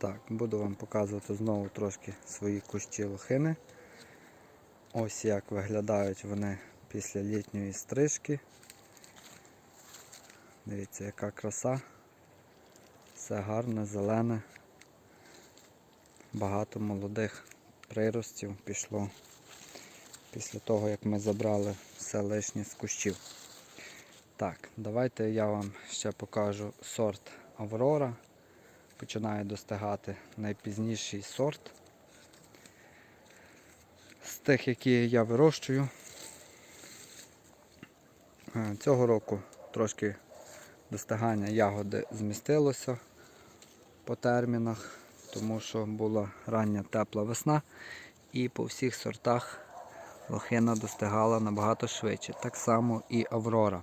Так, буду вам показувати знову трошки свої кущі лохини. Ось як виглядають вони після літньої стрижки. Дивіться, яка краса. Все гарне, зелене. Багато молодих приростів пішло після того, як ми забрали все лишнє з кущів. Так, давайте я вам ще покажу сорт Аврора. Починає достигати найпізніший сорт. З тих, які я вирощую. Е, Цього року трошки достигання ягоди змістилося по термінах, тому що була рання тепла весна і по всіх сортах лохина достигала набагато швидше. Так само і Аврора.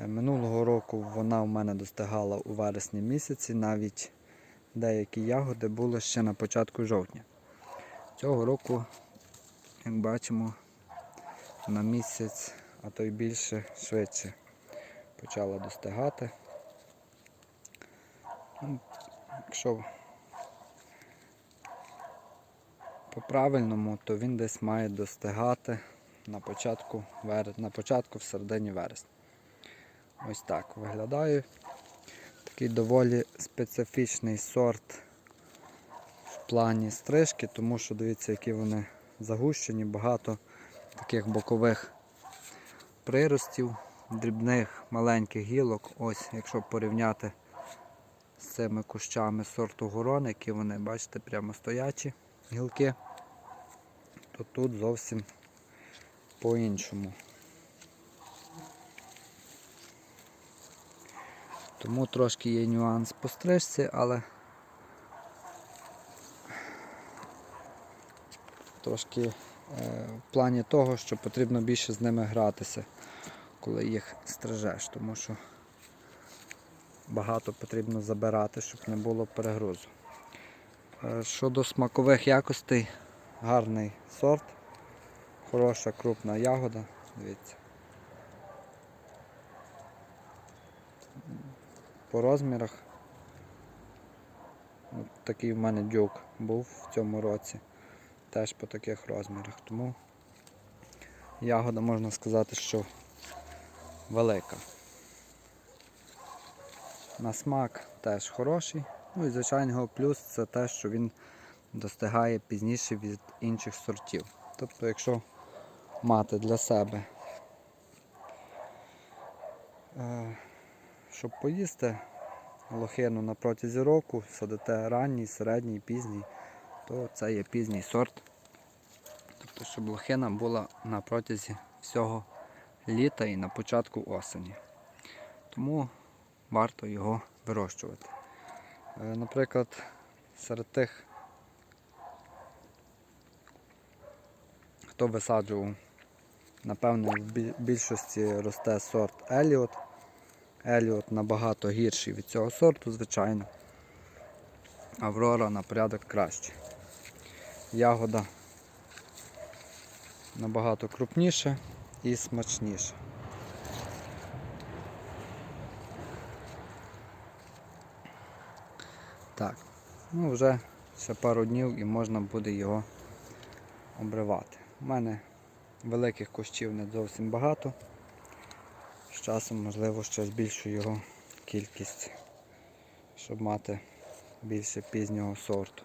Е, Минулого року вона в мене достигала у вересні місяці, навіть деякі ягоди були ще на початку жовтня. Цього року, як бачимо, на місяць, а то й більше швидше почала достигати. Ну, Якщо по-правильному, то він десь має достигати на початку, на початку в середині вересня. Ось так виглядає. Такий доволі специфічний сорт в плані стрижки, тому що дивіться, які вони загущені, багато таких бокових приростів, дрібних маленьких гілок. Ось, якщо порівняти з цими кущами сорту горон, які вони, бачите, прямо стоячі гілки, то тут зовсім по-іншому. Тому трошки є нюанс по стрижці, але трошки е, в плані того, що потрібно більше з ними гратися, коли їх стрижеш, тому що багато потрібно забирати, щоб не було перегрузу. Е, Щодо смакових якостей, гарний сорт, хороша крупна ягода, дивіться. По розмірах. От такий в мене дюк був в цьому році. Теж по таких розмірах. Тому ягода можна сказати, що велика. На смак теж хороший. Ну і звичайно його плюс це те, що він достигає пізніше від інших сортів. Тобто, якщо мати для себе е, щоб поїсти лохину на протязі року, садите ранній, середній, пізній, то це є пізній сорт. Тобто, щоб лохина була на протязі всього літа і на початку осені. Тому варто його вирощувати. Е, Наприклад, серед тих, хто висаджував, напевно, в більшості росте сорт Еліот. Еліот набагато гірший від цього сорту, звичайно. Аврора на порядок краще. Ягода набагато крупніша і смачніша. Так, ну вже ще пару днів і можна буде його обривати. У мене великих кущів не зовсім багато. Часом, можливо, ще збільшу його кількість, щоб мати більше пізнього сорту.